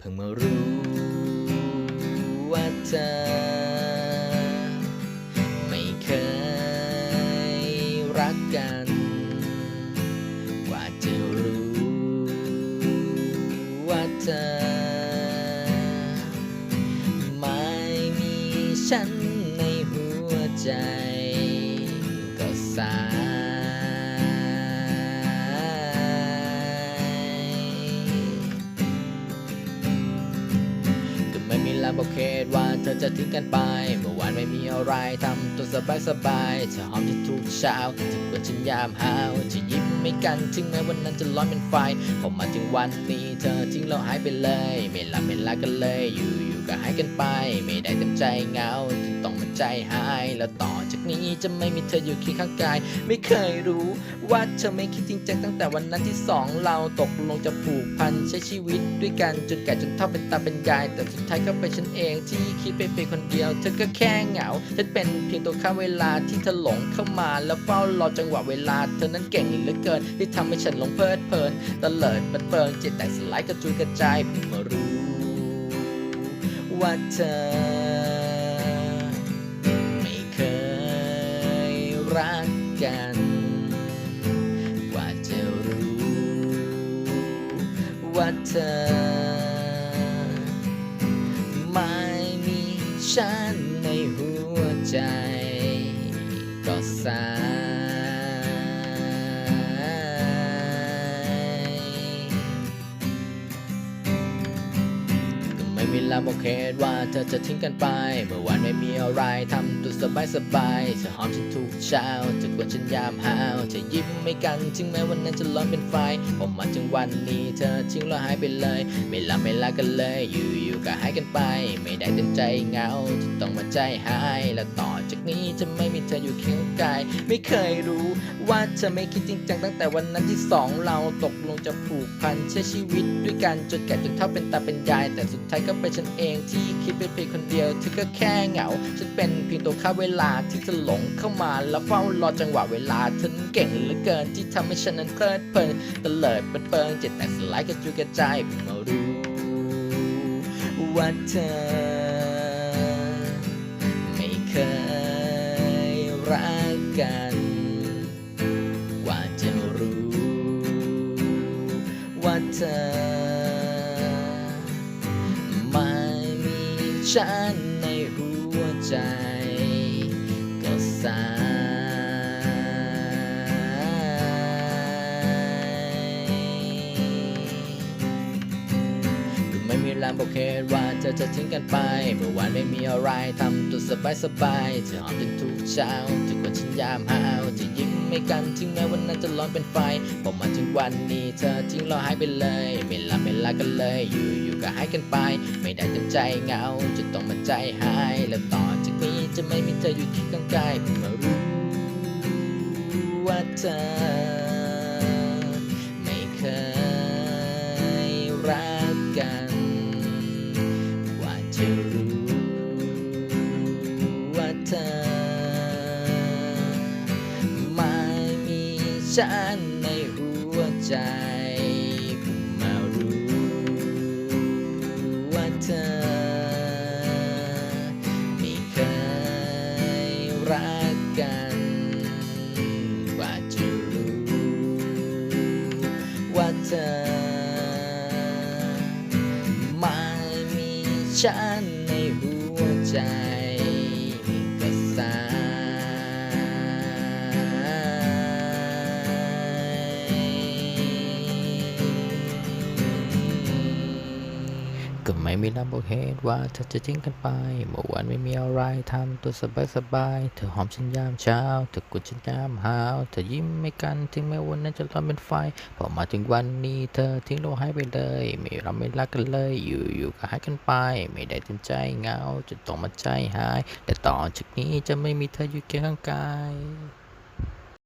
เพิ่งมารู้ว่าเธอไม่เคยรักกัน กว่าจะรู้ว่าเธอไม่มีฉัน ตว่าเธอจะทิ้งกันไป เมื่อวานไม่มีอะไรทำตัวสบายสบายๆเธอหอมที่ทุกเช้าถึงวันฉันยามหาวจะยิ้มไม่กันถึงแม้วันนั้นจะร้อนเป็นไฟพอมาถึงวันนี้ เธอทิ้งเราหายไปเลย ไม่ลาไม่ลากันเลยอยู่ ก็หายกันไป ไม่ได้เต็มใจเหงาจึงต้องมาใจหาย แล้วต่อจากนี้จะไม่มีเธออยู่เคียงข้างกาย ไม่เคยรู้ว่าเธอไม่คิดจริงจังตั้งแต่วันนั้นที่สองเราตกลงจะผูกพันใช้ชีวิตด้วยกันจนแก่จนเท่าเป็นตาเป็นยาย แต่สุดท้ายก็เป็นฉันเองที่คิดไปเป็นคนเดียว เธอก็แค่เหงาฉันเป็นเพียงตัวข้าเวลาที่เธอหลงเข้ามาแล้วเฝ้ารอจังหวะเวลา เธอนั้นเก่งเหลือเกินที่ทำให้ฉันหลงเพลิดเพลินตะเลิดเปิดเปิงจิตแตกสลายกระจุยกระจายเพิ่งมารู้ ว่าเธอ ไม่เคยรักกัน กว่าจะรู้ ว่าเธอ ไม่มีฉันในหัวใจ ก็สาย มีลาบอกเหตุว่าเธอจะทิ้งกันไป เมื่อวานไม่มีอะไรทำตัวสบายสบายเธอหอมฉันทุกเช้าเธอกวนฉันยามหาวเธอยิ้มไม่กันถึงแม้วันนั้นจะร้อนเป็นไฟพอมาถึงวันนี้เธอทิ้งเราหายไปเลย ไม่ลาไม่ลากันเลย อยู่อยู่ก็หายกันไป ไม่ได้เต็มใจเหงาจะต้องมาใจหาย และต่อจากนี้จะไม่มีเธออยู่เคียงกาย ไม่เคยรู้ว่าเธอไม่คิดจริงจังตั้งแต่วันนั้นที่สองเราตกลงจะผูกพันใช้ชีวิตด้วยกันจนแก่จนเท่าเป็นตาเป็นยาย แต่สุดท้ายก็เป็นฉันเองที่คิดไปเพียงคนเดียวเธอก็แค่เหงา ฉันเป็นเพียงตัวข้าเวลาที่จะหลงเข้ามาแล้วเฝ้ารอจังหวะเวลาเธอนั้นเก่งเหลือเกินที่ทำให้ฉันนั้นเพลิดเพลินตะเลิดเปิดเปิงจิตแตกสลายกระจุยกระจายเพิ่งมารู้ว่าเธอไม่เคยรักกัน ฉันในหัวใจ ก็สา บอกเหตุว่าเธอจะทิ้งกันไป เมื่อวานไม่มีอะไรทำตัวสบายสบายเธอหอมจนทุกเช้าทุกวันฉันยามหาวจะยิ้มไม่กันถึงแม้วันนั้นจะร้อนเป็นไฟพอมาถึงวันนี้เธอทิ้งเราหายไปเลยไม่ลาไม่ลากันเลยอยู่อยู่ก็หายกันไป ไม่ได้เต็มใจเหงาจะต้องมาใจหาย และต่อจากนี้จะไม่มีเธออยู่เคียงข้างกายเพิ่งมารู้ว่าเธอไม่เคยรักกัน ฉันในหัวใจเพิ่งมารู้ว่าเธอไม่เคยรักกันกว่าจะรู้ว่าเธอไม่มีฉันในหัวใจ ก็ไม่มีลำบอกเหตุว่าเธอจะทิ้งกันไป เมื่อวานไม่มีอะไรทำตัวสบายสบาย เธอหอมฉันยามเช้า เธอกดฉันยามหาว เธอยิ้มไม่กันถึงแม้วันนั้นจะร้อนเป็นไฟ พอมาถึงวันนี้เธอทิ้งเราหายไปเลย ไม่เราไม่รักกันเลย อยู่อยู่ก็หายกันไป ไม่ได้เต็มใจเงาจะต้องมาใจหาย แต่ต่อจากนี้จะไม่มีเธออยู่เคียงข้างกาย